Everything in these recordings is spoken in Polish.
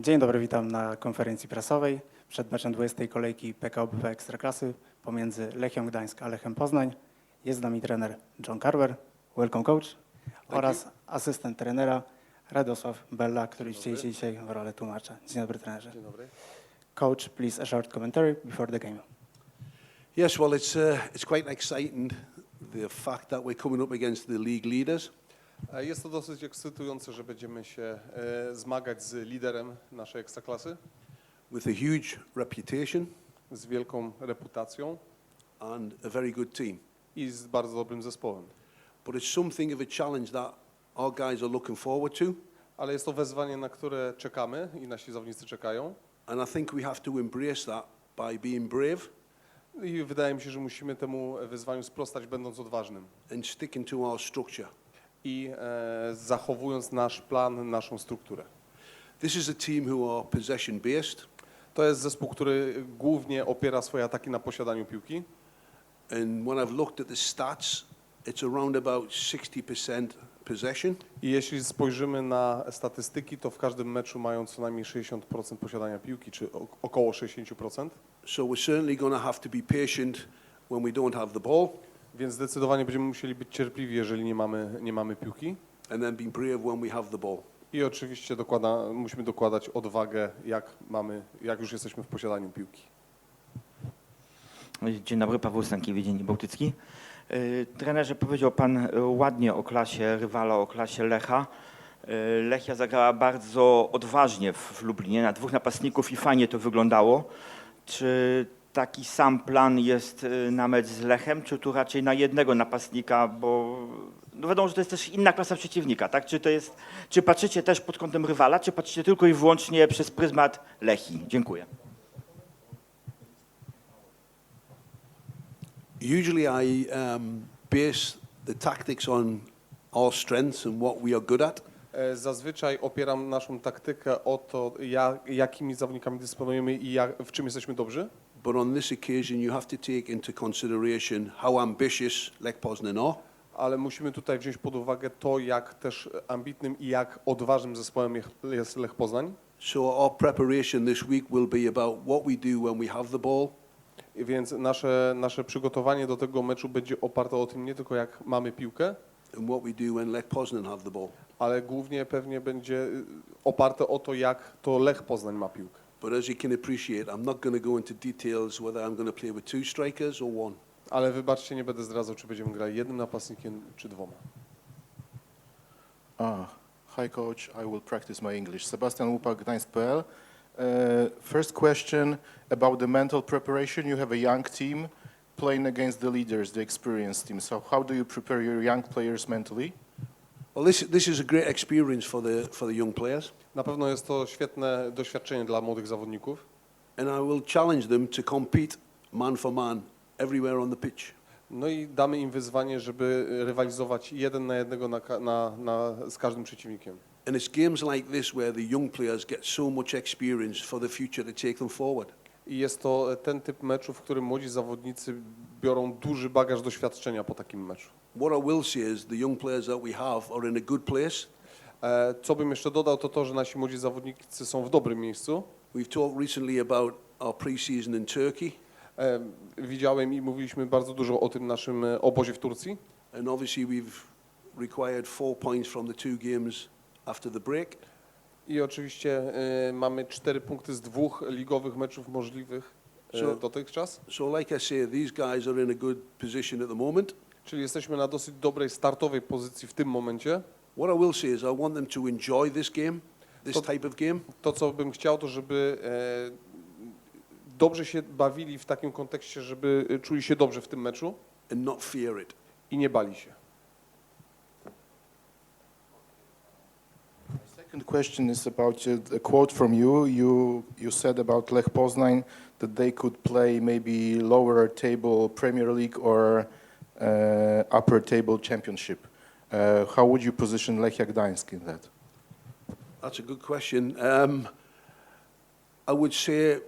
Dzień dobry, witam na konferencji prasowej przed meczem 20. kolejki PKO BP Ekstraklasy pomiędzy Lechią Gdańsk a Lechem Poznań. Jest z nami trener John Carver, welcome coach, oraz asystent trenera Radosław Bella, który się dzisiaj w rolę tłumacza. Dzień dobry trenerze. Dzień dobry. Coach, please a short commentary before the game. Yes, well, it's, uh, it's quite exciting, the fact that we're coming up against the league leaders. Jest to dosyć ekscytujące, że będziemy się e, zmagać z liderem naszej ekstraklasy, with a huge reputation z wielką reputacją and a very good team. i z bardzo dobrym zespołem. But it's something of a challenge that our guys are looking forward to. Ale jest to wezwanie, na które czekamy i nasi zawodnicy czekają. And I think we have to embrace that by being brave I wydaje mi się, że musimy temu wyzwaniu sprostać, będąc odważnym and sticking to our structure. I e, zachowując nasz plan, naszą strukturę. This is a team who are possession based, To jest zespół, który głównie opiera swoje ataki na posiadaniu piłki. and when I've looked at the stats, it's around about 60% possession. I jeśli spojrzymy na statystyki, to w każdym meczu mają co najmniej 60% posiadania piłki, czy około 60%. So we're certainly going to have to be patient when we don't have the ball, Więc zdecydowanie będziemy musieli być cierpliwi, jeżeli nie mamy, nie mamy piłki. and then be brave when we have the ball. I oczywiście dokłada, musimy dokładać odwagę, jak, mamy, jak już jesteśmy w posiadaniu piłki. Dzień dobry, Paweł Stankiewicz, Dziennik Bałtycki. Y, Trenerze, powiedział Pan ładnie o klasie rywala, o klasie Lecha. Y, Lechia zagrała bardzo odważnie w w Lublinie, na dwóch napastników i fajnie to wyglądało. Czy taki sam plan jest y, na mecz z Lechem, czy tu raczej na jednego napastnika, bo no wiadomo, że to jest też inna klasa przeciwnika, tak? Czy, to jest, czy patrzycie też pod kątem rywala, czy patrzycie tylko i wyłącznie przez pryzmat Lechii? Dziękuję. Usually, I um, base the tactics on our strengths and what we are good at. E, Zazwyczaj opieram naszą taktykę o to, jak, jakimi zawodnikami dysponujemy i jak, w czym jesteśmy dobrzy. But on this occasion, you have to take into consideration how ambitious Lech are. Ale musimy tutaj wziąć pod uwagę to, jak też ambitnym i jak odważnym zespołem jest- Lech Poznań. So our preparation this week will be about what we do when we have the ball, I Więc nasze, nasze przygotowanie do tego meczu będzie oparte o tym nie tylko jak mamy piłkę, and what we do when Lech Poznan have the ball. ale głównie pewnie będzie y, oparte o to, jak to Lech Poznań ma piłkę. But as you can appreciate, I'm not going to go into details whether I'm going to play with two strikers or one. Ale wybaczcie, nie będę zdradzał, czy będziemy grali jednym napastnikiem, czy dwoma. Ah, hi, coach. I will practice my English. Sebastian Łupa, Gdańsk.pl. Uh, first question about the mental preparation. You have a young team playing against the leaders, the experienced team. So, how do you prepare your young players mentally? Well, this, this is a great experience for the, for the young players, Na pewno jest to świetne doświadczenie dla młodych zawodników and I will challenge them to compete man for man everywhere on the pitch. No i damy im wyzwanie, żeby rywalizować jeden na jednego na, na, na, z każdym przeciwnikiem. And it's games like this where the young players get so much experience for the future to take them forward. I jest to ten typ meczu, w którym młodzi zawodnicy biorą duży bagaż doświadczenia po takim meczu. What I will say is the young players that we have are in a good place. E, Co bym jeszcze dodał, to to, że nasi młodzi zawodnicy są w dobrym miejscu. We've talked recently about our pre-season in Turkey, E, Widziałem i mówiliśmy bardzo dużo o tym naszym e, obozie w Turcji. and obviously we've required four points from the two games after the break. I oczywiście e, mamy cztery punkty z dwóch ligowych meczów możliwych e, So- dotychczas. So, like I say, these guys are in a good position at the moment. Czyli jesteśmy na dosyć dobrej startowej pozycji w tym momencie. What I will say is, I want them to enjoy this game, this To- type of game, To, co bym chciał, to żeby e, dobrze się bawili w takim kontekście, żeby e, czuli się dobrze w tym meczu and not fear it. i nie bali się. Second question is about uh, a quote from you. You you said about Lech Poznań that they could play maybe lower table Premier League or upper table Championship. Uh, how would you position Lechia Gdańsk in that? That's a good question. Um, I would say,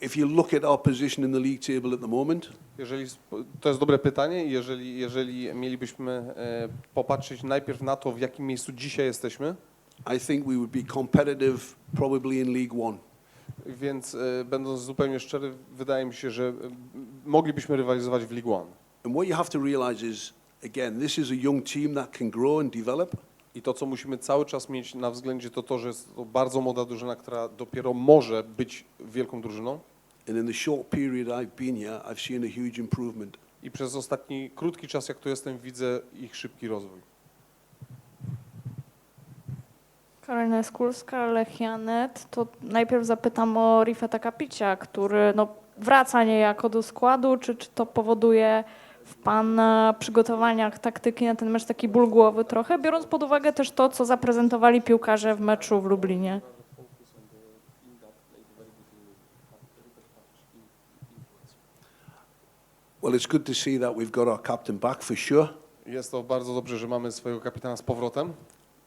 if you look at our position in the league table at the moment, Jeżeli, sp- to jest dobre pytanie jeżeli, jeżeli mielibyśmy e, popatrzeć najpierw na to, w jakim miejscu dzisiaj jesteśmy, I think we would be competitive probably in League One. Więc e, będąc zupełnie szczery, wydaje mi się, że e, moglibyśmy rywalizować w League One. And what you have to realize is, again, this is a young team that can grow and develop. I to, co musimy cały czas mieć na względzie, to to, że jest to bardzo młoda drużyna, która dopiero może być wielką drużyną. And in the short period I've been here, I've seen a huge improvement. I przez ostatni krótki czas, jak tu jestem, widzę ich szybki rozwój. Karolina Skulska, Lechianet. To najpierw zapytam o Rifeta Kapicia, który no, wraca niejako do składu. Czy, czy to powoduje w Pana przygotowaniach taktyki na ten mecz taki ból głowy trochę, biorąc pod uwagę też to, co zaprezentowali piłkarze w meczu w Lublinie? Well, it's good to see that we've got our captain back for sure. Jest to bardzo dobrze, że mamy swojego kapitana z powrotem,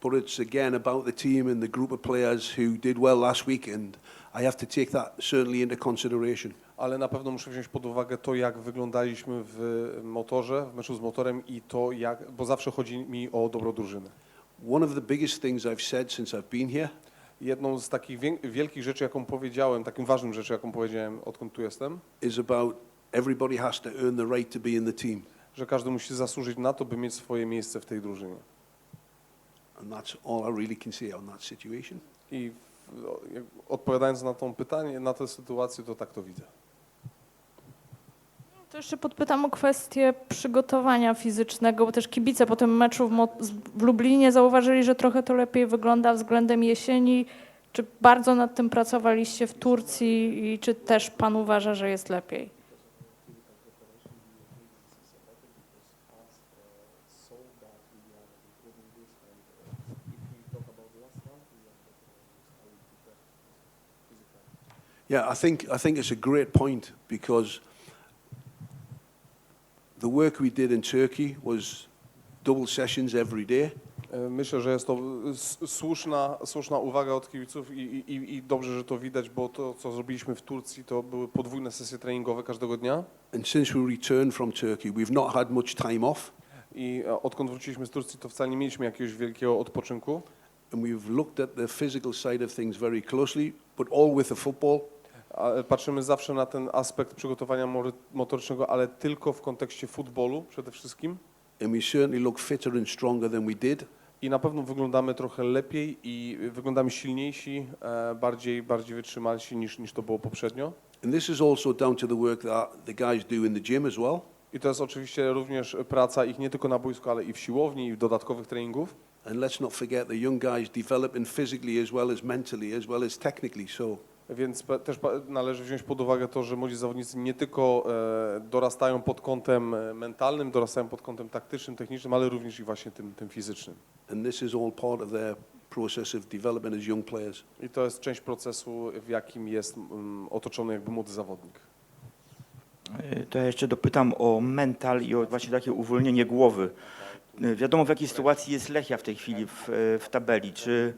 But it's again about the team and the group of players who did well last week, and I have to take that certainly into consideration. Ale na pewno muszę wziąć pod uwagę to, jak wyglądaliśmy w motorze, w meczu z motorem i to, jak, bo zawsze chodzi mi o dobro drużyny. One of the biggest things I've said since I've been here Jedną z takich wielkich rzeczy, jaką powiedziałem, takim ważnym rzeczy, jaką powiedziałem, odkąd tu jestem, is about everybody has to earn the right to be in the team. że każdy musi zasłużyć na to, by mieć swoje miejsce w tej drużynie. And that's all I really can say on that situation. I w- o- jak- odpowiadając na to pytanie, na tę sytuację, to tak to widzę. To jeszcze podpytam o kwestię przygotowania fizycznego, bo też kibice po tym meczu w, Lublinie zauważyli, że trochę to lepiej wygląda względem jesieni. Czy bardzo nad tym pracowaliście w Turcji i czy też Pan uważa, że jest lepiej? Yeah, I think, I think it's a great point because the work we did in Turkey was double sessions every day. E, Myślę, że jest to słuszna, słuszna uwaga od kibiców i, i, i dobrze, że to widać, bo to, co zrobiliśmy w Turcji, to były podwójne sesje treningowe każdego dnia. And since we returned from Turkey, we've not had much time off. I e, odkąd wróciliśmy z Turcji, to wcale nie mieliśmy jakiegoś wielkiego odpoczynku. And we've looked at the physical side of things very closely, but all with the football. Patrzymy zawsze na ten aspekt przygotowania motorycznego, ale tylko w kontekście futbolu przede wszystkim. And we certainly look fitter and stronger than we did. I na pewno wyglądamy trochę lepiej i wyglądamy silniejsi, e, bardziej, bardziej wytrzymalsi niż, niż to było poprzednio. And this is also down to the work that the guys do in the gym as well. I to jest oczywiście również praca ich nie tylko na boisku, ale i w siłowni, i w dodatkowych treningów. And let's not forget the young guys developing physically as well as mentally, as well as technically. So Więc też należy wziąć pod uwagę to, że młodzi zawodnicy nie tylko e, dorastają pod kątem e, mentalnym, dorastają pod kątem taktycznym, technicznym, ale również i właśnie tym, tym fizycznym. and this is all part of their process of development as young players. I to jest część procesu, w jakim jest mm, otoczony jakby młody zawodnik. Y, To ja jeszcze dopytam o mental i o właśnie takie uwolnienie głowy. Wiadomo, w jakiej sytuacji jest Lechia w tej chwili w, w tabeli. Czy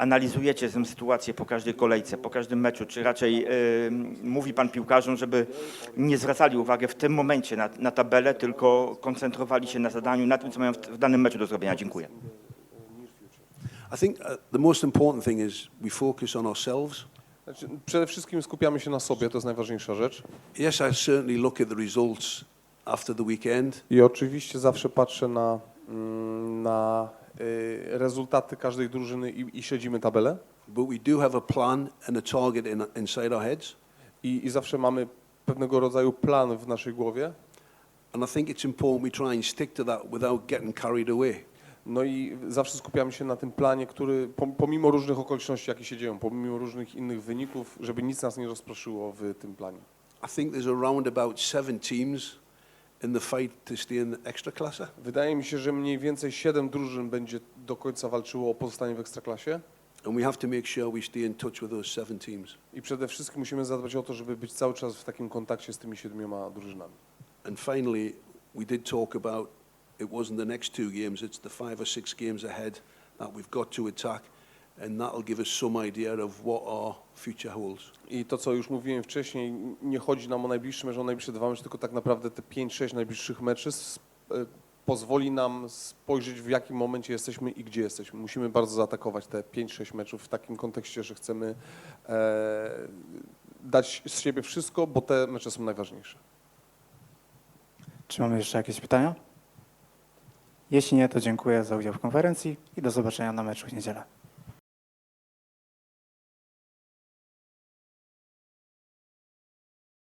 analizujecie tę sytuację po każdej kolejce, po każdym meczu, czy raczej y, mówi pan piłkarzom, żeby nie zwracali uwagi w tym momencie na, na tabelę, tylko koncentrowali się na zadaniu, na tym, co mają w, w danym meczu do zrobienia? Dziękuję. I think uh, the most important thing is we focus on ourselves. Znaczy, przede wszystkim skupiamy się na sobie, to jest najważniejsza rzecz. Yes, I certainly look at the results after the weekend, I oczywiście zawsze patrzę na, mm, na rezultaty każdej drużyny i, i śledzimy tabelę. but we do have a plan and a target in, inside our heads. I, I zawsze mamy pewnego rodzaju plan w naszej głowie. And I think it's important we try and stick to that without getting carried away. No i zawsze skupiamy się na tym planie, który pom- pomimo różnych okoliczności, jakie się dzieją, pomimo różnych innych wyników, żeby nic nas nie rozproszyło w tym planie. I think there's around about seven teams in the fight to stay in Extraclasse. Wydaje mi się, że mniej więcej siedem drużyn będzie do końca walczyło o pozostanie w Ekstraklasie And we have to make sure we stay in touch with those seven teams. i przede wszystkim musimy zadbać o to, żeby być cały czas w takim kontakcie z tymi siedmioma drużynami. And finally, we did talk about it wasn't the next two games, it's the five or six games ahead that we've got to attack, and that'll give us some idea of what our future holds. I to, co już mówiłem wcześniej, nie chodzi nam o najbliższy mecz, o najbliższe dwa mecze, tylko tak naprawdę te 5-6 najbliższych meczy e, pozwoli nam spojrzeć w jakim momencie jesteśmy i gdzie jesteśmy. Musimy bardzo zaatakować te 5-6 meczów w takim kontekście, że chcemy e, dać z siebie wszystko, bo te mecze są najważniejsze. Czy mamy jeszcze jakieś pytania? Jeśli nie, to dziękuję za udział w konferencji i do zobaczenia na meczu w niedzielę.